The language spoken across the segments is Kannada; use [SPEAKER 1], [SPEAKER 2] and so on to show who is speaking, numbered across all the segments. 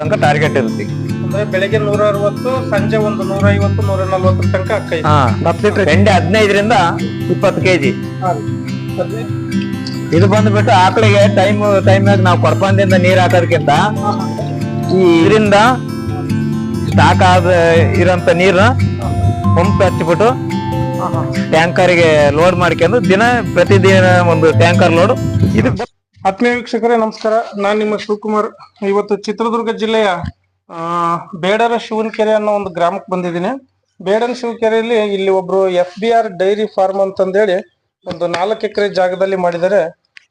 [SPEAKER 1] ತನಕ ಟಾರ್ಗೆಟ್ ಇರುತ್ತೆ.
[SPEAKER 2] ಅಂದ್ರೆ ಬೆಳಿಗ್ಗೆ ನೂರ ಅರವತ್ತು ಸಂಜೆ ಒಂದು ನೂರ ಐವತ್ತು ನೂರ ನಲ್ವತ್ತರ ತನಕ ಅಕ್ಕೈತಿ
[SPEAKER 1] ಹಾ ಬೆಂಡೆ ಹದಿನೈದರಿಂದ ಇಪ್ಪತ್ತು ಕೆಜಿ. ಇದು ಬಂದ್ಬಿಟ್ಟು ಆಕಳಿಗೆ ಟೈಮ್ ಟೈಮ್ನಾಗ ನಾವು ಕೊರಪಂದಿಂದ ನೀರ್ ಹಾಕೋದಕ್ಕಿಂತ ಈ ಇದರಿಂದ ಸ್ಟಾಕ್ ಆದ ಇರೋಂತ ನೀರನ್ನ ಪಂಪ್ ಹಚ್ಚಿಬಿಟ್ಟು ಟ್ಯಾಂಕರ್ಗೆ ಲೋಡ್ ಮಾಡ್ಕೊಂಡು ದಿನ ಪ್ರತಿದಿನ ಒಂದು ಟ್ಯಾಂಕರ್ ಲೋಡ್ ಇದು
[SPEAKER 2] ಆತ್ಮೀಯ ವೀಕ್ಷಕರೇ ನಮಸ್ಕಾರ. ನಾನ್ ನಿಮ್ಮ ಶಿವಕುಮಾರ್. ಇವತ್ತು ಚಿತ್ರದುರ್ಗ ಜಿಲ್ಲೆಯ ಆ, ಬೇಡರ ಶಿವನಕೆರೆ ಅನ್ನೋ ಒಂದು ಗ್ರಾಮಕ್ಕೆ ಬಂದಿದ್ದೀನಿ. ಬೇಡರ ಶಿವಕೆರೆಯಲ್ಲಿ ಇಲ್ಲಿ ಒಬ್ರು F B R dairy farm ಅಂತಂದೇಳಿ ಒಂದು ನಾಲ್ಕು ಎಕರೆ ಜಾಗದಲ್ಲಿ ಮಾಡಿದ್ದಾರೆ.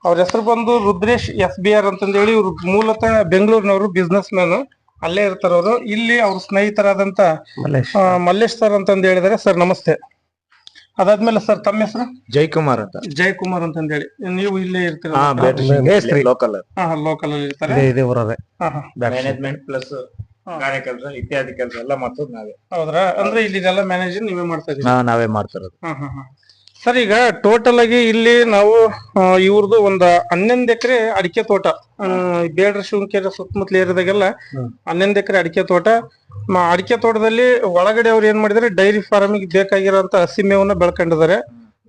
[SPEAKER 2] ಅವ್ರ ಹೆಸರು ಬಂದು ರುದ್ರೇಶ್ ಎಫ್ ಬಿ ಆರ್ ಅಂತಂದೇಳಿ. ಇವ್ರು ಮೂಲತಃ ಬೆಂಗಳೂರಿನವರು ಬಿಸ್ನೆಸ್ ಮ್ಯಾನ್ ಅಲ್ಲೇ ಇರ್ತಾರವರು. ಇಲ್ಲಿ ಅವ್ರ ಸ್ನೇಹಿತರಾದಂತ ಮಲ್ಲೇಶ್. ಸರ್ ಅಂತಂದು ಹೇಳಿದ್ದಾರೆ ಸರ್ ನಮಸ್ತೆ. ಅದಾದ್ಮೇಲೆ ಸರ್ ತಮ್ಮ ಹೆಸರು?
[SPEAKER 1] ಜಯಕುಮಾರ್ ಅಂತ.
[SPEAKER 2] ಜಯಕುಮಾರ್ ಹೇಳಿ ನೀವು ಇಲ್ಲೇ ಇರ್ತೀರಿ?
[SPEAKER 1] ಲೋಕಲ್
[SPEAKER 2] ಹಾ ಲೋಕಲ್ ಅಲ್ಲಿ. ಇರ್ತಾರೆ. ಹಾ ಹಾ.
[SPEAKER 1] ಮ್ಯಾನೇಜ್ಮೆಂಟ್ ಪ್ಲಸ್ ಕಾರ್ಯ ಕೆಲಸ ಇತ್ಯಾದಿ ಕೆಲಸ ಎಲ್ಲ ಮಾಡ್ತೋದು ನಾವೇ.
[SPEAKER 2] ಹೌದ್ರಾ? ಅಂದ್ರೆ ಇಲ್ಲಿದೆಲ್ಲ ಮ್ಯಾನೇಜ್ ನೀವೇ ಮಾಡ್ತಾ ಇದ್ದೀರಾ?
[SPEAKER 1] ನಾವೇ ಮಾಡ್ತಿರೋದು
[SPEAKER 2] ಹಾ ಹಾ ಹಾ. ಸರ್ ಈಗ ಟೋಟಲ್ ಆಗಿ ಇಲ್ಲಿ ನಾವು ಇವ್ರದ್ದು ಒಂದ್ ಹನ್ನೊಂದ್ ಎಕರೆ ಅಡಿಕೆ ತೋಟ ಬೇಡ್ರ ಶಿವನಕೆರೆ ಸುತ್ತಮುತ್ತಲ ಏರಿಯಾದಾಗೆಲ್ಲ ಹನ್ನೊಂದ್ ಎಕರೆ ಅಡಿಕೆ ತೋಟ. ಅಡಿಕೆ ತೋಟದಲ್ಲಿ ಒಳಗಡೆ ಅವ್ರು ಏನ್ ಮಾಡಿದಾರೆ ಡೈರಿ ಫಾರ್ಮಿಗೆ ಬೇಕಾಗಿರೋಂತ ಹಸಿ ಮೇವನ್ನ ಬೆಳ್ಕೊಂಡಿದ್ದಾರೆ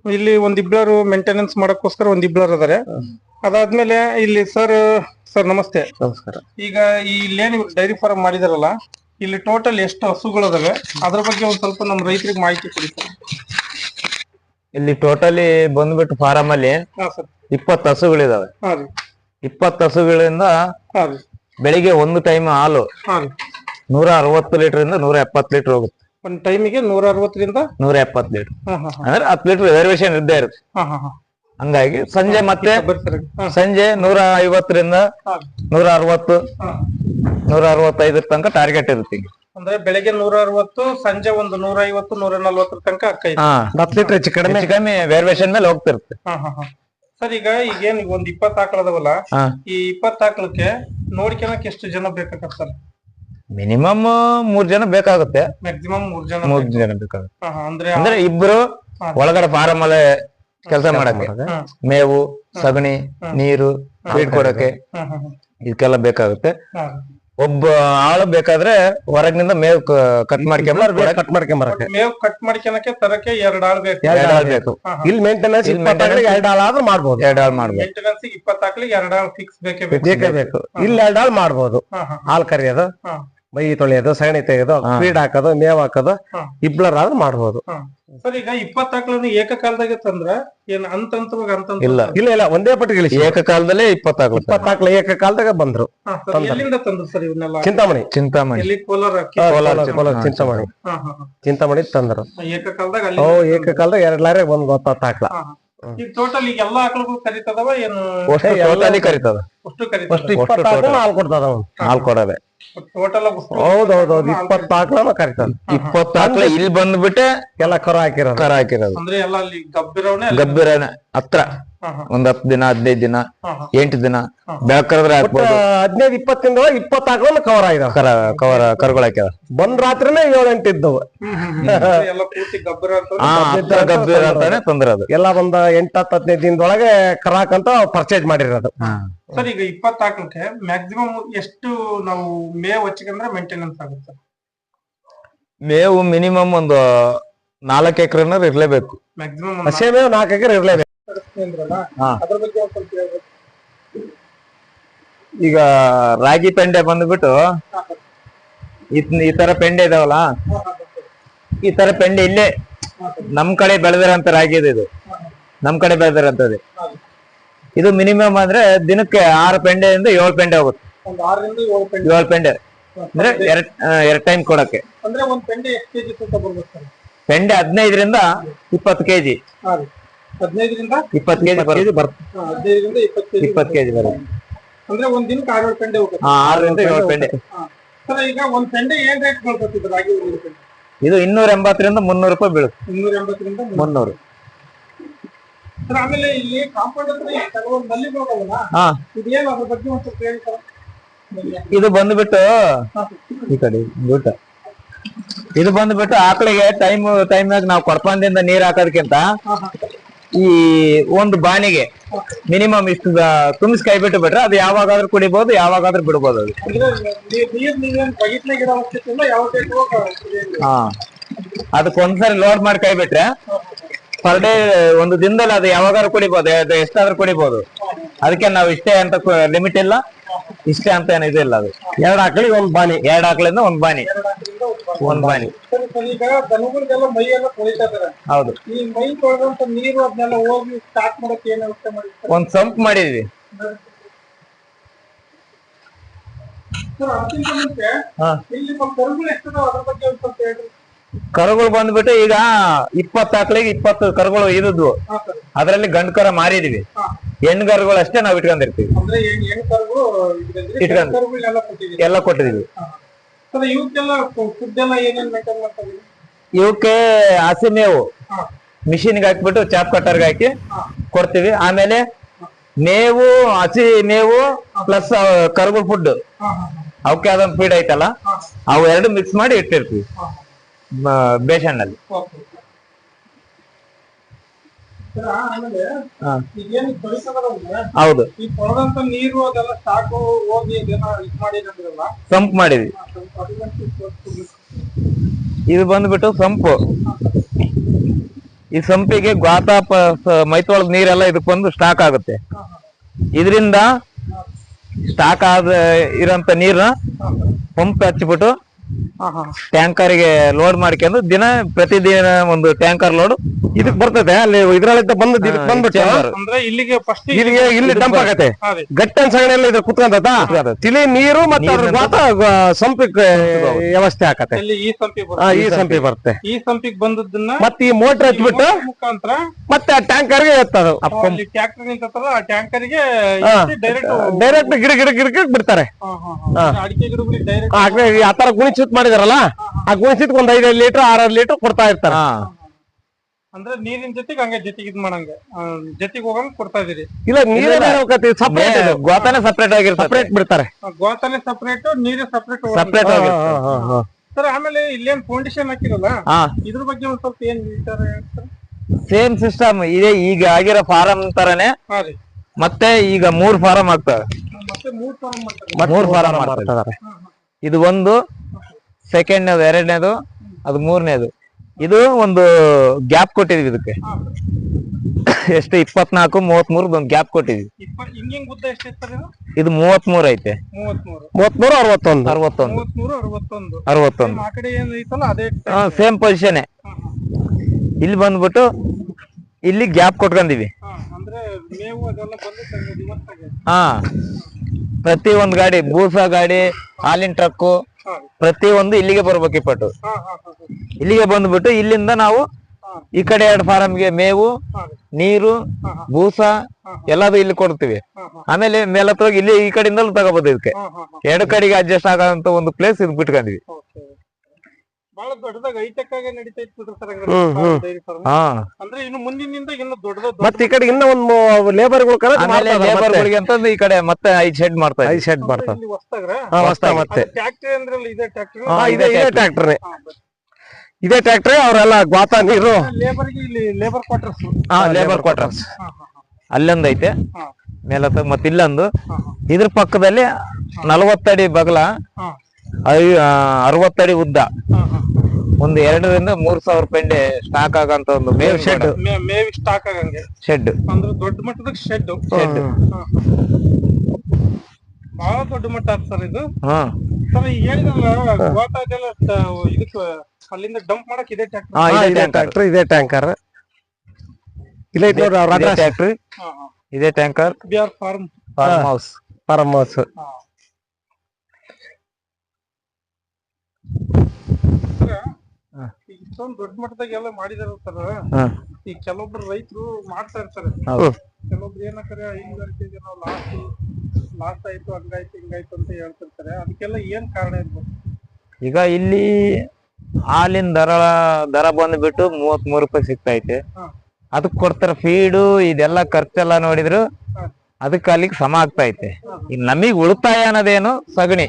[SPEAKER 2] ಇಲ್ಲಿ ಒಂದಿಬ್ಳರು ಮೇಂಟೆನೆನ್ಸ್ ಮಾಡಕ್ಕೋಸ್ಕರ ಒಂದಿಬ್ಳರು ಅದಾರೆ ಅದಾದ್ಮೇಲೆ ಇಲ್ಲಿ ಸರ್ ಸರ್ ನಮಸ್ತೆ.
[SPEAKER 1] ನಮಸ್ಕಾರ.
[SPEAKER 2] ಈಗ ಇಲ್ಲೇನು ಡೈರಿ ಫಾರ್ಮ್ ಮಾಡಿದಾರಲ್ಲ ಇಲ್ಲಿ ಟೋಟಲ್ ಎಷ್ಟು ಹಸುಗಳದಾವೆ ಅದ್ರ ಬಗ್ಗೆ ಒಂದ್ ಸ್ವಲ್ಪ ನಮ್ಮ ರೈತರಿಗೆ ಮಾಹಿತಿ ಕೊಡಿ ಸರ್.
[SPEAKER 1] ಇಲ್ಲಿ ಟೋಟಲಿ ಬಂದ್ಬಿಟ್ಟು ಫಾರಂ ಅಲ್ಲಿ
[SPEAKER 2] ಹಾ ಸರ್.
[SPEAKER 1] ಇಪ್ಪತ್ತು ಹಸುಗಳಿದಾವೆ.
[SPEAKER 2] ಹಾ ರೀ.
[SPEAKER 1] ಇಪ್ಪತ್ತು ಹಸುಗಳಿಂದ
[SPEAKER 2] ಹಾ ರೀ.
[SPEAKER 1] ಬೆಳಿಗ್ಗೆ ಒಂದು ಟೈಮ್ ಹಾಲು
[SPEAKER 2] ಹಾ ರೀ.
[SPEAKER 1] ನೂರ ಅರವತ್ತು ಲೀಟರ್ ಇಂದ ನೂರ ಎಪ್ಪತ್ತು ಲೀಟರ್ ಹೋಗುತ್ತೆ.
[SPEAKER 2] ಒಂದ್ ಟೈಮಿಗೆ ನೂರ ಅರವತ್ತರಿಂದ
[SPEAKER 1] ನೂರ ಎಪ್ಪತ್ತು ಲೀಟರ್
[SPEAKER 2] ಹಾ ಹಾ ಹಾ.
[SPEAKER 1] ಅಂದ್ರೆ ಹತ್ತು ಲೀಟರ್ ರಿಸರ್ವೇಶನ್ ಇದ್ದೇ ಇರುತ್ತೆ.
[SPEAKER 2] ಹಾ ಹಾ ಹಾ.
[SPEAKER 1] ಹಂಗಾಗಿ ಸಂಜೆ ಮತ್ತೆ
[SPEAKER 2] ಬರ್ರಿ ಹಾ.
[SPEAKER 1] ಸಂಜೆ ನೂರ ಐವತ್ತರಿಂದ
[SPEAKER 2] ಹಾ.
[SPEAKER 1] ನೂರ ಅರವತ್ತು
[SPEAKER 2] ಹಾ.
[SPEAKER 1] ನೂರ ಅರವತ್ತೈದರ ತನಕ ಟಾರ್ಗೆಟ್ ಇರುತ್ತೆ ಈಗ.
[SPEAKER 2] ಅಂದ್ರೆ ಬೆಳಿಗ್ಗೆ ನೂರ ಅರವತ್ತು ಸಂಜೆ ಒಂದು ನೂರ ಐವತ್ತು ನೂರ ನಲ್ವತ್ತರ ತನಕ ಅಕ್ಕೈತಿ
[SPEAKER 1] ಹಾ ಹತ್ತು ಲೀಟರ್ ಹೆಚ್ಚು ಕಡಿಮೆ. ಹೆಚ್ಚು ಕಡಿಮೆ ವೇರಿಯೇಷನ್ ಮೇಲೆ ಹೋಗ್ತಿರುತ್ತೆ.
[SPEAKER 2] ಹಾ ಹಾ ಹಾ. ಸರ್ ಈಗ ಈಗೇನ್ ಈಗ ಒಂದ್ ಇಪ್ಪತ್ ಆಕಳದವಲ್ಲ
[SPEAKER 1] ಹಾ.
[SPEAKER 2] ಈ ಇಪ್ಪತ್ ಆಕಳಕ್ಕೆ ನೋಡ್ಕೊಳಕ್ ಎಷ್ಟು ಜನ ಬೇಕಾಗತ್ತ ಸರ್?
[SPEAKER 1] ಮಿನಿಮಮ್ ಮೂರ್ ಜನ ಬೇಕಾಗುತ್ತೆ.
[SPEAKER 2] ಮ್ಯಾಕ್ಸಿಮಮ್ ಮೂರ್ ಜನ
[SPEAKER 1] ಮೂರ್ ಜನ ಬೇಕಾಗುತ್ತೆ.
[SPEAKER 2] ಹಾ ಹಾ ಅಂದ್ರೆ
[SPEAKER 1] ಅಂದ್ರೆ ಇಬ್ರು
[SPEAKER 2] ಹಾ.
[SPEAKER 1] ಒಳಗಡೆ ಫಾರಂ ಅಲ್ಲೇ ಕೆಲಸ ಮಾಡಕ್ಕೆ.
[SPEAKER 2] ಹಾ.
[SPEAKER 1] ಮೇವು ಸಗಣಿ ನೀರು ಫೀಡ್ ಕೊಡಕ್ಕೆ
[SPEAKER 2] ಹಾ ಹಾ ಹಾ.
[SPEAKER 1] ಇದಕ್ಕೆಲ್ಲ ಬೇಕಾಗುತ್ತೆ.
[SPEAKER 2] ಹಾ.
[SPEAKER 1] ಒಬ್ಬ ಆಳು ಬೇಕಾದ್ರೆ ಹೊರಗಿನಿಂದ ಮೇವ್ ಕಟ್ ಮಾಡ್ಕೊಂಬ
[SPEAKER 3] ಕಟ್ ಮಾಡ್ಕೊಂಬರಕ್ಕೆ
[SPEAKER 2] ಮೇವ್ ಕಟ್ ಮಾಡ್ಕೊಳಕ್ಕೆ ತರಕ್ಕೆ ಎರಡ್ ಆಳ್ ಬೇಕು.
[SPEAKER 1] ಎರಡ್ ಆಳು ಬೇಕು.
[SPEAKER 3] ಇಲ್ಲಿ ಮೇಂಟೆನೆನ್ಸ್ ಎರಡ್ ಆಳ್ ಆದ್ರೂ ಮಾಡ್ಬೋದು
[SPEAKER 1] ಎರಡ್ ಆಳು ಮಾಡ್ಬೋದು.
[SPEAKER 2] ಮೇಂಟೆನೆನ್ಸ್ ಇಪ್ಪತ್ತಾಕ್ಲಿ ಎರಡ್ ಆಳ್ ಫಿಕ್ಸ್ ಬೇಕೇ ಬೇಕು.
[SPEAKER 3] ಬೇಕೇ ಬೇಕು. ಇಲ್ಲಿ ಎರಡ್ ಆಳ್ ಮಾಡ್ಬೋದು.
[SPEAKER 2] ಹಾ ಹಾ.
[SPEAKER 3] ಹಾಲ್ ಕರಿಯೋದು. ಬೈ ತೊಳೆಯೋದು ಸಗಣಿ ತೆಗೆಯೋದು ಫೀಡ್ ಹಾಕೋದು ಮೇವ್ ಹಾಕೋದು
[SPEAKER 2] ಇಬ್ಬರ
[SPEAKER 3] ಆದ್ರೂ ಮಾಡ್ಬೋದು.
[SPEAKER 2] ಸರ್ ಈಗ ಇಪ್ಪತ್ ಆಕಳನ್ನು ಏಕಕಾಲದಾಗ ತಂದ್ರ ಏನ್ ಅಂತ ಹಂತವಾಗಿ ಅಂತ
[SPEAKER 1] ಇಲ್ಲ.
[SPEAKER 3] ಇಲ್ಲ ಇಲ್ಲ ಒಂದೇ ಪಟ್ಟಿಗೆ ಇಳಿಸಿ
[SPEAKER 1] ಏಕಕಾಲದಲ್ಲೇ ಇಪ್ಪತ್ತಾಗುತ್ತೆ
[SPEAKER 3] ಇಪ್ಪತ್ತಾಕ್ಲ ಏಕಕಾಲದಾಗ ಬಂದ್ರು.
[SPEAKER 2] ಎಲ್ಲಿಂದ ತಂದ್ರು ಸರ್ ಇವನ್ನೆಲ್ಲ?
[SPEAKER 3] ಚಿಂತಾಮಣಿ.
[SPEAKER 1] ಚಿಂತಾಮಣಿ.
[SPEAKER 2] ಎಲ್ಲಿ? ಕೋಲಾರ
[SPEAKER 1] ಕೋಲಾರ
[SPEAKER 3] ಕೋಲಾರ, ಚಿಂತಾಮಣಿ. ಚಿಂತಾಮಣಿ ತಂದ್ರು.
[SPEAKER 2] ಏಕಕಾಲದಾಗ ಅಲ್ಲಿ
[SPEAKER 3] ಓ ಏಕಕಾಲದಾಗ ಎರಡ್ ಲಾರಿ ಒಂದ್ ಗೊತ್ತಾತ
[SPEAKER 2] ಆಕಳ ಈಗ ಟೋಟಲ್ ಈಗ ಎಲ್ಲಾ ಆಕಳುಗಳು ಕರಿತದವ ಏನು?
[SPEAKER 1] ಅಷ್ಟು
[SPEAKER 2] ಅಷ್ಟು
[SPEAKER 3] ಇಪ್ಪತ್ತಾಕ್ಲ ಹಾಲ್ ಕೊಡ್ತದ ಹಾಲು
[SPEAKER 1] ಹಾಲ್ ಕೊಡೋದೆ.
[SPEAKER 2] ಟೋಟಲ್
[SPEAKER 3] ಹೌದೌದೌದು. ಇಪ್ಪತ್ತಾಕ್ಲನ ಕರಿತಾನ.
[SPEAKER 1] ಇಪ್ಪತ್ತಾಕ್ಲ ಇಲ್ಲಿ ಬಂದ್ಬಿಟ್ಟೆ
[SPEAKER 3] ಎಲ್ಲ ಕರ ಹಾಕಿರೋದು.
[SPEAKER 1] ಕರ ಹಾಕಿರೋದು.
[SPEAKER 2] ಅಂದ್ರೆ ಎಲ್ಲ ಅಲ್ಲಿ ಗಬ್ಬಿರವನೇ ಅಲ್ಲಿ-
[SPEAKER 1] ಗಬ್ಬಿರ ಹತ್ರ. ಒಂದ್ ಹತ್ತು ದಿನ ಹದಿನೈದು ದಿನ ಎಂಟು ದಿನ ಬೆಳಕರದ್ರೆ ಹಾಕ್ಬೋದು.
[SPEAKER 3] ಹದಿನೈದು ಇಪ್ಪತ್ತಿಂದೊಳಗೆ ಇಪ್ಪತ್ತಾಕ್ಲನ ಕವರ್ ಆಗಿದಾವ.
[SPEAKER 1] ಕರ ಕವರ್ ಕರ್ಗಳು
[SPEAKER 3] ಬಂದ್ ರಾತ್ರಿನೇ ಏಳು ಎಂಟು ಇದ್ದವು
[SPEAKER 2] ಗಬ್ಬಿರ
[SPEAKER 1] ಅಂತಾನೆ ತೊಂದ್ರೆ
[SPEAKER 3] ಎಲ್ಲ ಒಂದ್ ಎಂಟ್ ಹತ್ತು ಹದಿನೈದು ದಿನದೊಳಗೆ ಕರಾಕಂತ ಪರ್ಚೇಸ್ ಮಾಡಿರೋದು.
[SPEAKER 2] ಸರ್ ಈಗ ಇಪ್ಪತ್ತು ಹಾಕಕ್ಕೆ ಮ್ಯಾಕ್ಸಿಮಮ್ ಎಷ್ಟು ನಾವು ಮೇವ್ ಹಚ್ಚಿಕಂದ್ರೆ ಮೇಂಟೆನೆನ್ಸ್ ಆಗುತ್ತೆ?
[SPEAKER 1] ಮೇವು ಮಿನಿಮಮ್ ಒಂದು ನಾಲ್ಕು ಎಕರೆನ ಇರ್ಲೇಬೇಕು.
[SPEAKER 2] ಮ್ಯಾಕ್ಸಿಮಮ್
[SPEAKER 3] ಹಸೆ ಮೇವು ನಾಲ್ಕು ಎಕರೆ ಇರ್ಲೇಬೇಕು.
[SPEAKER 1] ಈಗ ರಾಗಿ ಪೆಂಡೆ ಬಂದ್ಬಿಟ್ಟು ಈ ತರ ಪೆಂಡೆ ಇದಾವಲ್ಲ ಈ ತರ ಪೆಂಡೆ ಇಲ್ಲೇ ನಮ್ ಕಡೆ ಬೆಳೆದಿರಂತ ರಾಗಿ ಇದೆ. ಇದು ನಮ್ ಕಡೆ ಬೆಳೆದಿರಂತದ್ದು ಇದು ಮಿನಿಮಮ್ ಅಂದ್ರೆ ದಿನಕ್ಕೆ ಆರು ಪೆಂಡೆಯಿಂದ ಏಳು ಪೆಂಡೆ ಹೋಗುತ್ತೆ.
[SPEAKER 2] ಏಳು ಪೆಂಡೆ.
[SPEAKER 1] ಅಂದ್ರೆ ಎರಡ್ ಎರಡ್ ಟೈಮ್ ಕೊಡಕ್ಕೆ.
[SPEAKER 2] ಪೆಂಡೆ
[SPEAKER 1] ಹದಿನೈದರಿಂದ ಇಪ್ಪತ್ತು ಕೆಜಿ.
[SPEAKER 2] ಹದಿನೈದರಿಂದ?
[SPEAKER 1] ಇಪ್ಪತ್ತು ಕೆಜಿ ಬರುತ್ತೆ.
[SPEAKER 2] ಹದಿನೈದರಿಂದ ಇಪ್ಪತ್ತು ಕೆಜಿ
[SPEAKER 1] ಇಪ್ಪತ್ತು ಕೆಜಿ ಬರುತ್ತೆ.
[SPEAKER 2] ಅಂದ್ರೆ ಒಂದ್ ದಿನಕ್ಕೆ ಆರೇಳು ಪೆಂಡೆ ಹೋಗುತ್ತೆ
[SPEAKER 1] ಆರರಿಂದ ಏಳು ಪೆಂಡೆ.
[SPEAKER 2] ಸರ್ ಈಗ ಒಂದ್ ಪೆಂಡೆ ಏನ್ ರೇಟ್ ಬರ್ತದೆ ರಾಗಿ ಪೆಂಡೆ.
[SPEAKER 1] ಇದು ಇನ್ನೂರ ಎಂಬತ್ತರಿಂದ ಮುನ್ನೂರು ರೂಪಾಯಿ ಬೀಳುತ್ತೆ.
[SPEAKER 2] ಇನ್ನೂರ ಎಂಬತ್ತರಿಂದ ಮುನ್ನೂರು. ಸರ್ ಆಮೇಲೆ ಇಲ್ಲಿ ಕಾಂಪೌಂಡ್ ಹತ್ರ ಕೆಲವೊಂದು ಇದೇನು ಅದ್ರ ಬಗ್ಗೆ ಒಂದ್ ಸ್ವಲ್ಪ
[SPEAKER 1] ಇದು ಬಂದ್ಬಿಟ್ಟು. ಈ ಕಡೆ ಊಟ. ಇದು ಬಂದ್ಬಿಟ್ಟು ಆಕಳಿಗೆ ಟೈಮ್ ಟೈಮ್ ನಾವು ಕೊಡ್ಪಂದಿಂದ ನೀರ್ ಹಾಕೋದಕ್ಕಿಂತ. ಈ ಒಂದು ಬಾನಿಗೆ ಮಿನಿಮಮ್ ಇಷ್ಟು ತುಂಬಿಸ್ಕಾಯಿ ಕೈ ಬಿಟ್ಟು ಬಿಟ್ರೆ ಅದು ಯಾವಾಗಾದ್ರೂ ಕುಡಿಬಹುದು ಯಾವಾಗಾದ್ರೂ ಬಿಡ್ಬೋದು ಅದು. ಹಾ. ಅದಕ್ಕೆ ಒಂದ್ಸರಿ ಲೋಡ್ ಮಾಡಿ ಕೈ ಬಿಟ್ರೆ ಪರ್ ಡೇ ಒಂದು ದಿನದಲ್ಲಿ ಅದು ಯಾವಾಗಾದ್ರೂ ಕುಡಿಬಹುದು ಅದು ಎಷ್ಟಾದ್ರೂ ಕುಡಿಬಹುದು ಅದಕ್ಕೆ ನಾವು ಇಷ್ಟೇ ಅಂತ ಲಿಮಿಟ್ ಇಲ್ಲ. ಇಷ್ಟೇ ಅಂತ ಏನಿದೆ ಇಲ್ಲ ಅದು.
[SPEAKER 3] ಎರಡು ಆಕಳಿಗೆ ಒಂದು ಬಾನಿ
[SPEAKER 1] ಎರಡು ಆಕಳಿಂದ ಒಂದು ಬಾನಿ ಒಂದ್ ಬಾನಿ
[SPEAKER 2] ಈಗ ದನಗಳಿಗೆಲ್ಲ ಮೈ ಎಲ್ಲ ತೊಳಿತಾ ಇದಾರೆ
[SPEAKER 1] ಹೌದು.
[SPEAKER 2] ಈ ಮೈ ತೊಳೆದಂತ ನೀರು ಅದನ್ನೆಲ್ಲ ಹೋಗಿ ಸ್ಟಾರ್ಟ್ ಮಾಡಕ್ ಏನ್ ವ್ಯವಸ್ಥೆ ಮಾಡಿರ್ತಾರೆ
[SPEAKER 1] ಒಂದ್ ಸಂಪ್ ಮಾಡಿದ್ವಿ.
[SPEAKER 2] ಅದಕ್ಕಿಂತ ಮುಂಚೆ
[SPEAKER 1] ಹಾ.
[SPEAKER 2] ಇಲ್ಲಿ ನಮ್ಮ ಕರುಗಳು ಎಷ್ಟಿದಾವ ಅದ್ರ ಬಗ್ಗೆ ಒಂದ್ ಸ್ವಲ್ಪ ಹೇಳ್ರಿ.
[SPEAKER 1] ಕರುಗಳು ಬಂದ್ಬಿಟ್ಟು ಈಗ ಇಪ್ಪತ್ತು ಆಕಳಿಗೆ ಇಪ್ಪತ್ತು ಕರುಗಳು ಇದ್ದು
[SPEAKER 2] ಅದರಲ್ಲಿ ಸರ್.
[SPEAKER 1] ಅದ್ರಲ್ಲಿ ಗಂಡು ಕರ ಮಾರಿದ್ವಿ.
[SPEAKER 2] ಹಾ.
[SPEAKER 1] ಹೆಣ್ಣು ಕರುಗಳು ಅಷ್ಟೇ ನಾವ್ ಇಟ್ಕೊಂಡಿರ್ತೀವಿ.
[SPEAKER 2] ಅಂದ್ರೆ ಹೆಣ್ ಹೆಣ್ಣು ಕರುಗಳು ಇದ್ರಲ್ಲಿ
[SPEAKER 1] ಇಟ್ಕೊಂಡು.
[SPEAKER 2] ಕರುಗಳನ್ನೆಲ್ಲ ಕೊಟ್ಟಿದ್ದೀವಿ
[SPEAKER 1] ಎಲ್ಲ ಕೊಟ್ಟಿದೀವಿ
[SPEAKER 2] ಸರ್
[SPEAKER 1] ಇವಕ್ಕೆ ಹಸಿ ಮೇವು. ಮಿಷಿನ್ಗೆ ಹಾಕ್ಬಿಟ್ಟು ಚಾಪ್ ಕಟ್ಟರ್ಗೆ ಹಾಕಿ ಕೊಡ್ತೀವಿ. ಆಮೇಲೆ ಮೇವು ಹಸಿ ಮೇವು ಪ್ಲಸ್ ಕರ್ಗು ಫುಡ್. ಅವಕ್ಕೆ ಅದೊಂದು ಫೀಡ್ ಐತಲ್ಲ? ಅವು ಎರಡು ಮಿಕ್ಸ್ ಮಾಡಿ ಇಟ್ಟಿರ್ತೀವಿ.
[SPEAKER 2] ಹಾ
[SPEAKER 1] ಬೇಸನ್ನಲ್ಲಿ
[SPEAKER 2] ಓಕೆ ಸರ್ ಆಮೇಲೆ
[SPEAKER 1] ಹಾ.
[SPEAKER 2] ಈಗೇನು ತೊಳಿತದಾರಲ್ಲ
[SPEAKER 1] ಹೌದು
[SPEAKER 2] ಈ ಕೊಳದಂತ ನೀರು ಅದೆಲ್ಲ ಸ್ಟಾಕು ಹೋಗಿ ಅದೇನೋ ಇದು ಮಾಡಿದ್ರಲ್ಲ
[SPEAKER 1] ಸಂಪ್ ಮಾಡಿದ್ವಿ. ಇದು ಬಂದ್ಬಿಟ್ಟು ಸಂಪು. ಈ ಸಂಪಿಗೆ ಗಾತ ಮೈತೊಳದ ನೀರೆಲ್ಲ ಇದಕ್ಕೆ ಬಂದು ಸ್ಟಾಕ್ ಆಗುತ್ತೆ. ಇದರಿಂದ ಸ್ಟಾಕ್ ಆದ ಇರೋಂತ ನೀರ್ನ. ಪಂಪ್ ಹಚ್ಬಿಟ್ಟು
[SPEAKER 2] ಹಾ, ಗೆ
[SPEAKER 1] ಟ್ಯಾಂಕರ್ಗೆ ಲೋಡ್ ಮಾಡ್ಕೊಂಡು ದಿನ ಪ್ರತಿದಿನ ಒಂದು ಟ್ಯಾಂಕರ್ ಲೋಡ್
[SPEAKER 3] ಇದಕ್ ಬರ್ತದೆ ಅಲ್ಲಿ ಇದ್ರಲ್ಲಿ ಬಂದು ಇದಕ್ ಬಂದ್ಬಿಟ್ಟು
[SPEAKER 2] ಅಂದ್ರೆ ಇಲ್ಲಿಗೆ ಫಸ್ಟ್
[SPEAKER 3] ಇಲ್ಲಿಗೆ ಇಲ್ಲಿ ಡಂಪ್ ಆಗತ್ತೆ.
[SPEAKER 2] ಗಟ್ಟನ್ ರೀ
[SPEAKER 3] ಗಟ್ಟಿ ಸಗಣಿ ಎಲ್ಲ ಇದ್ರ ಕುತ್ಕೊಂತ ತಿಳಿ ನೀರು ಮತ್ತೆ ಅದ್ರ ಸಂಪಿಕ್ ವ್ಯವಸ್ಥೆ ಆಕತ್ತೆ
[SPEAKER 2] ಇಲ್ಲಿ ಈ ಸಂಪಿ ಬರುತ್ತೆ.
[SPEAKER 3] ಈ
[SPEAKER 2] ಸಂಪಿಗೆ ಬಂದದ್ದನ್ನ
[SPEAKER 3] ಮತ್ತೆ ಈ ಮೋಟರ್ ಹಚ್ಬಿಟ್ಟು
[SPEAKER 2] ಮುಖಾಂತರ
[SPEAKER 3] ಮತ್ತೆ ಆ ಟ್ಯಾಂಕರ್ಗೆ ಎತ್ತದು.
[SPEAKER 2] ಅಲ್ಲಿ ಟ್ರ್ಯಾಕ್ಟರ್ ನಿಂತಲ್ಲ ಆ ಟ್ಯಾಂಕರ್ಗೆ ಡೈರೆಕ್ಟ್
[SPEAKER 3] ಡೈರೆಕ್ಟ್ ಗಿಡ ಗಿಡ ಗಿಡ ಬಿಡ್ತಾರೆ
[SPEAKER 2] ಅಡಿಕೆ ಗಿಡ ಡೈರೆಕ್ಟ್
[SPEAKER 3] ಆ ತರ ಆ ತರ ಗುಣಿಸಿತ್ ಮಾಡಿದಾರಲ್ಲ ಆ ಗುಣಿಸಿದ್ ಒಂದ್ ಐದೈದು ಲೀಟರ್ ಆರಾರು ಲೀಟರ್ ಕೊಡ್ತಾ ಇರ್ತಾರ.
[SPEAKER 2] ಅಂದ್ರೆ ನೀರಿನ ಜೊತೆಗೆ ಹಂಗೆ ಜೊತೆಗೆ ಇದ್ ಮಾಡಂಗೆ. ಜೊತೆಗೆ ಹೋಗಂಗ್ ಕೊಡ್ತಾ ಇದೀರಿ.
[SPEAKER 3] ಇಲ್ಲ ನೀರೇ ಸಪರೇಟ್
[SPEAKER 1] ಗೋತಾನೆ ಸಪ್ರೇಟ್ ಆಗಿರ್ತದೆ.
[SPEAKER 3] ಸಪರೇಟ್ ಬಿಡ್ತಾರೆ.
[SPEAKER 2] ಗೋತಾನೆ ಸಪ್ರೇಟ್ ನೀರೇ ಸಪರೇಟ್
[SPEAKER 1] ಸಪ್ರೇಟ್.
[SPEAKER 2] ಸರ್ ಆಮೇಲೆ ಇಲ್ಲೇನ್ ಫೌಂಡೇಶನ್ ಹಾಕಿರಲ್ಲ? ಇದ್ರ ಬಗ್ಗೆ ಒಂದ್ ಸ್ವಲ್ಪ ಏನ್ ವಿಚಾರ ಹೇಳ್ತಾರೆ
[SPEAKER 1] ಸೇಮ್ ಸಿಸ್ಟಮ್ ಇದೆ ಈಗ ಆಗಿರೋ ಫಾರಂ ತರನೇ ಮತ್ತೆ ಈಗ ಮೂರ್ ಫಾರಂ ಆಗ್ತವೆ.
[SPEAKER 2] ಮತ್ತೆ ಮೂರ್
[SPEAKER 1] ಫಾರಂ ಮಾಡ್ತಾರೆ. ಇದು ಒಂದು ಸೆಕೆಂಡ್ನೇದು ಎರಡನೇದು ಅದು ಮೂರನೇದು ಇದು ಒಂದು ಗ್ಯಾಪ್ ಕೊಟ್ಟಿದ್ವಿ ಇದಕ್ಕೆ. ಎಷ್ಟು? ಇಪ್ಪತ್ನಾಲ್ಕು ಮೂವತ್ಮೂರದ್ದು ಒಂದು ಗ್ಯಾಪ್ ಕೊಟ್ಟಿದ್ವಿ.
[SPEAKER 2] ಇದು?
[SPEAKER 1] ಇದು ಮೂವತ್ಮೂರು ಐತೆ.
[SPEAKER 2] ಮೂವತ್ಮೂರು.
[SPEAKER 3] ಅರವತ್ತೊಂದು.
[SPEAKER 1] ಅರವತ್ತೊಂದು.
[SPEAKER 2] ಅರವತ್ತೊಂದು.
[SPEAKER 1] ಅರವತ್ತೊಂದು.
[SPEAKER 2] ಆ ಕಡೆ ಐತಲ್ಲ ಅದೇ
[SPEAKER 1] ಸೇಮ್ ಪೊಸಿಷನ್ ಇಲ್ಲಿ ಬಂದ್ಬಿಟ್ಟು ಇಲ್ಲಿ ಗ್ಯಾಪ್ ಕೊಟ್ಕೊಂಡಿವಿ
[SPEAKER 2] ಹಾ ಅಂದ್ರೆ ಮೇವು ಅದೆಲ್ಲ ಬಂದು ಇವತ್ತಾಗೆ
[SPEAKER 1] ಹಾ ಪ್ರತಿ ಒಂದು ಗಾಡಿ ಬೂಸ ಗಾಡಿ ಹಾಲಿನ ಟ್ರಕ್ಕು ಪ್ರತಿ ಒಂದು ಇಲ್ಲಿಗೆ ಬರ್ಬೇಕು ಇಪ್ಪಟ್ಟು ಇಲ್ಲಿಗೆ ಬಂದ್ಬಿಟ್ಟು ಇಲ್ಲಿಂದ ನಾವು ಈ ಕಡೆ ಎರಡು ಫಾರಂಗೆ ಮೇವು ನೀರು. ಬೂಸ ಎಲ್ಲದು ಇಲ್ಲಿ ಕೊಡ್ತೀವಿ. ಆಮೇಲೆ ಮೇಲತ್ರ ಹೋಗಿ ಇಲ್ಲಿ ಈ ಕಡೆಯಿಂದಲೂ ತಗೋಬಹುದು ಇದಕ್ಕೆ. ಎರಡು ಕಡೆಗೆ ಅಡ್ಜಸ್ಟ್ ಆಗಂತ ಒಂದು ಪ್ಲೇಸ್ ಇದ್ ಬಿಟ್ಕೊಂಡಿವಿ.
[SPEAKER 2] ಬಹಳ ದೊಡ್ಡದಾಗ ಹೈಟೆಕ್ ಆಗಿ ನಡೀತಾ ಇತ್ತು ಬಿಡ್ರಿ ಸರ್
[SPEAKER 3] ಹ್ಮ್, ಹ್ಮ್.
[SPEAKER 2] Dairy farm.
[SPEAKER 1] ಹಾ.
[SPEAKER 2] ಅಂದ್ರೆ ಇನ್ನು ಮುಂದಿನಿಂದ ಇನ್ನು ದೊಡ್ಡದ
[SPEAKER 3] ಮತ್ತೆ ಈ ಕಡೆ ಇನ್ನ ಒಂದು ಲೇಬರ್ಗಳು
[SPEAKER 1] ಆಮೇಲೆ ಲೇಬರ್ಗಳಿಗೆ ಅಂತಂದು ಈ ಕಡೆ ಮತ್ತೆ ಐದ್ ಶೆಡ್ ಮಾಡ್ತಾ
[SPEAKER 3] ಐದು
[SPEAKER 1] ಇದ್ದೀವಿ
[SPEAKER 3] ಶೆಡ್ ಮಾಡ್ತಾರೆ
[SPEAKER 2] ಇಲ್ಲಿ ಹೊಸ್ತಾಗ್ರ
[SPEAKER 3] ಹಾ, ಹೊಸ್ದಾಗ್ ಮತ್ತೆ.
[SPEAKER 2] ಟ್ಯಾಕ್ಟ್ರಿ ಅಂದ್ರಲ್ಲ ಇದೇ ಟ್ಯಾಕ್ಟ್ರಿ
[SPEAKER 3] ಹಾ, ಇದೇ ಇದೇ ಟ್ರ್ಯಾಕ್ಟರ್ ಇದೇ ಟ್ರ್ಯಾಕ್ಟರ್ ಅವರೆಲ್ಲ ಗ್ವಾತ ನೀರು.
[SPEAKER 2] ಲೇಬರ್ಗೆ ಇಲ್ಲಿ ಲೇಬರ್ ಕ್ವಾರ್ಟರ್ಸ್
[SPEAKER 1] ಹಾ ಲೇಬರ್ ಕ್ವಾರ್ಟರ್ಸ್
[SPEAKER 2] ಹಾ ಹಾ
[SPEAKER 1] ಅಲ್ಲೊಂದ್ ಐತೆ.
[SPEAKER 2] ಹಾ.
[SPEAKER 1] ಮೇಲತ್ತ ಮತ್ತೆ ಇಲ್ಲೊಂದು
[SPEAKER 2] ಹಾ.
[SPEAKER 1] ಇದ್ರ ಪಕ್ಕದಲ್ಲಿ ನಲವತ್ತಡಿ ಬಗಲ
[SPEAKER 2] ಹಾ.
[SPEAKER 1] ಐ- ಅರವತ್ತಡಿ ಉದ್ದ. ಒಂದು ಎರಡರಿಂದ ಮೂರ್ ಸಾವಿರ ಪೆಂಡೆ ಸ್ಟಾಕ್ ಆಗಂತ ಒಂದು ಮೇವ್ ಶೆಡ್
[SPEAKER 2] ಮೇ ಮೇವಿಗೆ ಸ್ಟಾಕ್ ಆಗಂಗೆ.
[SPEAKER 1] ಶೆಡ್
[SPEAKER 2] ಅಂದ್ರೆ ದೊಡ್ಡ ಮಟ್ಟದ ಶೆಡ್
[SPEAKER 1] ಶೆಡ್
[SPEAKER 2] ಬಹಳ ದೊಡ್ಡ ಮಟ್ಟ ಆತ್ ಸರ್ ಇದು.
[SPEAKER 1] ಹಾ.
[SPEAKER 2] ಸರ್ ಈಗ ಹೇಳಿದ್ರಲ್ಲ ಗೋತಾ ಇದೆಲ್ಲ ಇದಕ್ಕೆ ಅಲ್ಲಿಂದ ಡಂಪ್ ಮಾಡಕ್ ಇದೆ ಟ್ಯಾಂಕರ್
[SPEAKER 1] ಹಾ,
[SPEAKER 3] ಹಾ,
[SPEAKER 1] ಇದೇ
[SPEAKER 3] ಇದೇ
[SPEAKER 1] ಟ್ಯಾಂಕರ್
[SPEAKER 3] ಟ್ರ್ಯಾಕ್ಟರ್ ಇದೇ ಟ್ಯಾಂಕರ್ ಇಲ್ಲ ಇದು ನೋಡ್ರಿ ಅವ್ರ
[SPEAKER 2] ಹಾ
[SPEAKER 1] ಇದೇ tanker
[SPEAKER 2] B R farm
[SPEAKER 1] farm house
[SPEAKER 3] farm house
[SPEAKER 2] ಹಾ
[SPEAKER 1] ಹಾ.
[SPEAKER 2] ಈಗ ಇಷ್ಟೊಂದು ದೊಡ್ಡ ಮಟ್ಟದಾಗ ಎಲ್ಲ ಮಾಡಿದಾರ ಸರ್
[SPEAKER 1] ಹಾ.
[SPEAKER 2] ಈಗ ಕೆಲವೊಬ್ರು ರೈತರು ಮಾಡ್ತಾ ಇರ್ತಾರೆ.
[SPEAKER 1] ಹೌದು.
[SPEAKER 2] ಕೆಲವೊಬ್ರು ಏನಕ್ಕಾರೆ ಹೈನುಗಾರಿಕೆಗೆ ನಾವು ಲಾಸ್ಟ್ ಲಾಸ್ ಆಯ್ತು ಹಂಗಾಯ್ತು ಹಿಂಗಾಯ್ತು ಅಂತ ಹೇಳ್ತಿರ್ತಾರೆ. ಅದಕ್ಕೆಲ್ಲ ಏನ್ ಕಾರಣ ಇರ್ಬೋದು?
[SPEAKER 1] ಈಗ ಇಲ್ಲಿ ಹಾಲಿನ ದರ ದರ ಬಂದ್ಬಿಟ್ಟು ಮೂವತ್ ಮೂರು ರೂಪಾಯಿ ಸಿಗ್ತೈತೆ.
[SPEAKER 2] ಹಾ.
[SPEAKER 1] ಅದಕ್ ಕೊಡ್ತಾರ ಫೀಡು ಇದೆಲ್ಲ ಖರ್ಚೆಲ್ಲ ನೋಡಿದ್ರು. ಅದಕ್ಕೆ ಅಲ್ಲಿಗೆ ಸಮ ಆಗ್ತೈತೆ. ಈಗ ನಮಗ್ ಉಳಿತಾಯ ಅನ್ನೋದೇನು ಸಗಣಿ.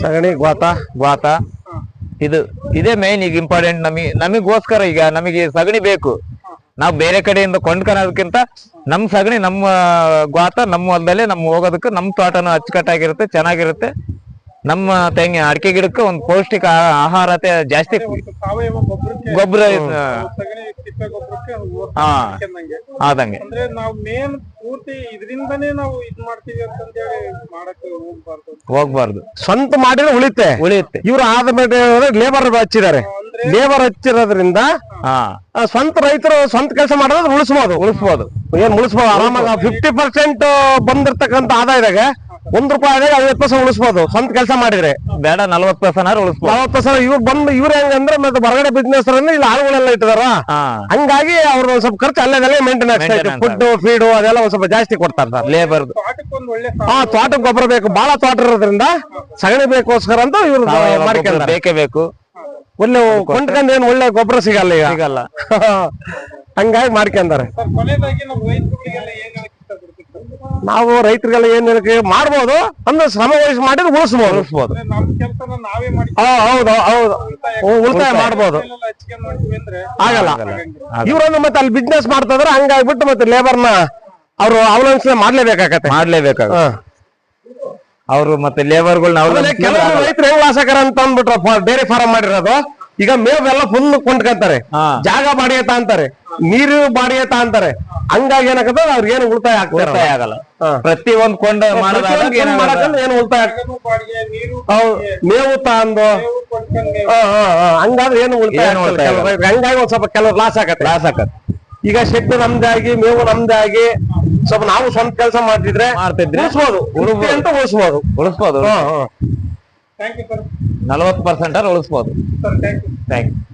[SPEAKER 2] ಸಗಣಿ.
[SPEAKER 3] ಗ್ವಾತ
[SPEAKER 1] ಗ್ವಾತ
[SPEAKER 2] ಹಾ.
[SPEAKER 1] ಇದು ಇದೇ ಮೇನ್ ಈಗ ಇಂಪಾರ್ಟೆಂಟ್ ನಮಗೆ ನಮಗೋಸ್ಕರ ಈಗ ನಮಗೆ ಸಗಣಿ ಬೇಕು. ನಾವು ಬೇರೆ ಕಡೆಯಿಂದ ಕೊಂಡ್ಕೊಳೋದಕ್ಕಿಂತ ನಮ್ ಸಗಣಿ ನಮ್ಮ ಗ್ವಾತ ನಮ್ಮ ಹೊಲದಲ್ಲಿ ನಮ್ ಹೋಗೋದಕ್ಕೆ ನಮ್ಮ ತೋಟನೂ ಅಚ್ಚುಕಟ್ಟಾಗಿರುತ್ತೆ ಚೆನ್ನಾಗಿರುತ್ತೆ. ನಮ್ಮ ತೆಂಗಿನ ಅಡಿಕೆ ಗಿಡಕ್ಕೆ ಒಂದು ಪೌಷ್ಟಿಕ ಆಹಾರತೆ ಜಾಸ್ತಿ ಗೊಬ್ಬರ ಹಾ. ಆದಂಗೆ.
[SPEAKER 2] ಪೂರ್ತಿ ಇದರಿಂದನೇ ನಾವು ಇದ್ ಮಾಡ್ತೀವಿ ಅಂತಂದೇಳಿ ಮಾಡಕ್ಕೆ ಹೋಗ್ಬಾರ್ದು.
[SPEAKER 1] ಹೋಗ್ಬಾರ್ದು.
[SPEAKER 3] ಸ್ವಂತ ಮಾಡಿದ್ರೆ ಉಳಿತೆ
[SPEAKER 1] ಉಳಿಯುತ್ತೆ.
[SPEAKER 3] ಇವ್ರು ಆದ ಮೇಲೆ ಲೇಬರ್ ಹಚ್ಚಿದ್ದಾರೆ. ಲೇಬರ್ ಹಚ್ಚಿರೋದ್ರಿಂದ ಆ, ಸ್ವಂತ ರೈತರು ಸ್ವಂತ ಕೆಲಸ ಮಾಡೋದ್ರೆ ಉಳಿಸ್ಬೋದು.
[SPEAKER 1] ಉಳಿಸ್ಬೋದು.
[SPEAKER 3] ಏನ್ ಉಳಿಸ್ಬೋದು? ಆರಾಮಾಗ ಫಿಫ್ಟಿ ಪರ್ಸೆಂಟ್ ಬಂದಿರ್ತಕ್ಕಂತ ಆದಾಯದಾಗ ಒಂದ್ ರೂಪಾಯಿ ಆದಾಗ ಐವತ್ತು ಪೈಸೆ ಉಳಿಸ್ಬೋದು. ಸ್ವಂತ ಕೆಲಸ ಮಾಡಿದ್ರೆ.
[SPEAKER 1] ಬೇಡ ನಲ್ವತ್ತು ಪರ್ಸೆಂಟ್ ಉಳಿಸ್ಬೋದು.
[SPEAKER 3] ನಲವತ್ತು ಪರ್ಸೆಂಟ್ ಇವ್ರು ಬಂದು ಇವ್ರು ಹೆಂಗಂದ್ರೆ ಮತ್ತೆ ಹೊರಗಡೆ ಬಿಸ್ನೆಸ್ ಇಲ್ಲಿ ಆಳುಗಳೆಲ್ಲ ಇಟ್ಟಿದಾರ.
[SPEAKER 1] ಹಾ.
[SPEAKER 3] ಹಂಗಾಗಿ ಅವ್ರು ಒಂದ್ ಸ್ವಲ್ಪ ಖರ್ಚು ಅಲ್ಲೇ ಮೇಂಟೈನ್ ಆಗ್ತಾ ಫುಡ್ ಫೀಡ್ ಅದೆಲ್ಲ ಒಂದ್ ಸ್ವಲ್ಪ ಜಾಸ್ತಿ ಕೊಡ್ತಾರ ಸರ್.
[SPEAKER 1] ಲೇಬರ್
[SPEAKER 2] ಒಳ್ಳೆ
[SPEAKER 3] ಹಾ ತೋಟಕ್ಕೆ ಗೊಬ್ಬರ ಬೇಕು. ಬಹಳ ತೋಟ ಇರೋದ್ರಿಂದ ಸಗಣಿ ಬೇಕೋಸ್ಕರ ಅಂತ ಇವ್ರು ಮಾಡ್ಕೊಂಡ್ರೆ
[SPEAKER 1] ಬೇಕೇ ಬೇಕು.
[SPEAKER 3] ಒಳ್ಳೆ ಕೊಂಡ್ಕೊಂಡ್ ಏನ್ ಒಳ್ಳೆ ಗೊಬ್ಬರ ಸಿಗಲ್ಲ ಈಗ.
[SPEAKER 1] ಸಿಗಲ್ಲ.
[SPEAKER 3] ಹಂಗಾಗಿ ಮಾಡ್ಕೊಂಡಾರೆ
[SPEAKER 2] ಸರ್ ಕೊನೆಯದಾಗಿ ರೈತರುಗಳಿಗೆಲ್ಲ ಏನ್ ಇಷ್ಟಪಡ್ತೀವಿ
[SPEAKER 3] ನಾವು ರೈತರಿಗೆಲ್ಲ ಏನ್ ಹೇಳಕ್ಕೆ ಮಾಡ್ಬೋದು ಅಂದ್ರೆ ಶ್ರಮ ವಹಿಸಿ ಮಾಡಿದ್ರೆ ಉಳಿಸ್ಬೋದು.
[SPEAKER 1] ಉಳಿಸ್ಬೋದು.
[SPEAKER 3] ಹೌದು ಹೌದು. ಉಳಿತಾಯ ಮಾಡ್ಬೋದು. ಆಗಲ್ಲ.
[SPEAKER 1] ಇವರನ್ನು
[SPEAKER 3] ಇವ್ರೊಂದು ಮತ್ತೆ ಅಲ್ಲಿ ಬಿಸ್ನೆಸ್ ಮಾಡ್ತಿದ್ರೆ ಹಂಗಾಗ್ಬಿಟ್ಟು ಮತ್ತೆ ಲೇಬರ್ನ ಅವರು ಅವಲಂಬನೆ ಮಾಡ್ಲೇಬೇಕಾಗತ್ತೆ.
[SPEAKER 1] ಮಾಡ್ಲೇಬೇಕಾಗ. ಅವರು ಮತ್ತೆ ಲೇಬರ್ಗಳನ್ನ
[SPEAKER 3] ಕೆಲವರು ರೈತರು ಹೆಂಗ್ ಲಾಸಕರ ಅಂತ ಅಂದ್ಬಿಟ್ರ ಡೈರಿ ಫಾರ್ಮ್ ಮಾಡಿರೋದು. ಈಗ ಮೇವೆಲ್ಲ ಫುಲ್ ಕೊಂಡ್ಕೊಂತಾರೆ. ಜಾಗ ಬಾಡಿಗೆ ಅಂತಾರೆ. ನೀರು ಬಾಡಿಗೆ ಅಂತಾರೆ. ಹಂಗಾಗಿ ಏನಾಗದ ಅವ್ರಿಗೆ ಏನು ಉಳಿತಾಯ
[SPEAKER 1] ಉಳಿತಾಯ
[SPEAKER 3] ಆಗ್ತಾರೆ
[SPEAKER 1] ಆಗಲ್ಲ. ಪ್ರತಿ ಒಂದ್ ಕೊಂಡ
[SPEAKER 3] ಏನು ಉಳಿತಾಯ ಆಗ್ತದೆ?
[SPEAKER 2] ಬಾಡಿಗೆ ನೀರು
[SPEAKER 3] ಮೇವು ತಂದು.
[SPEAKER 2] ಮೇವು ಕೊಂಡ್ಕೊಂಡ್
[SPEAKER 3] ಹಾ, ಹಾ, ಹಾ. ಹಂಗಾದ್ರೆ ಏನು ಉಳಿತಾಯ. ಹಂಗಾಗಿ ಒಂದ್ ಸ್ವಲ್ಪ ಕೆಲವ್ರು ಲಾಸ್ ಆಗತ್ತೆ.
[SPEAKER 1] ಲಾಸ್ ಆಗತ್ತೆ.
[SPEAKER 3] ಈಗ ಶೆಡ್ ನಮ್ದೇ ಆಗಿ ಮೇವು ನಮ್ದೇ ಆಗಿ ಸ್ವಲ್ಪ ನಾವು ಸ್ವಂತ ಕೆಲಸ ಮಾಡ್ತಿದ್ರೆ
[SPEAKER 1] ಮಾಡ್ತಿದ್ರೆ
[SPEAKER 3] ಉಳಿಸ್ಬೋದು. ಉಳಿಸ್ಬೋದು. ಅಂತ ಉಳಿಸ್ಬೋದು.
[SPEAKER 1] ನಲವತ್ತು ಪರ್ಸೆಂಟ್ ಉಳಿಸ್ಬೋದು. Thank you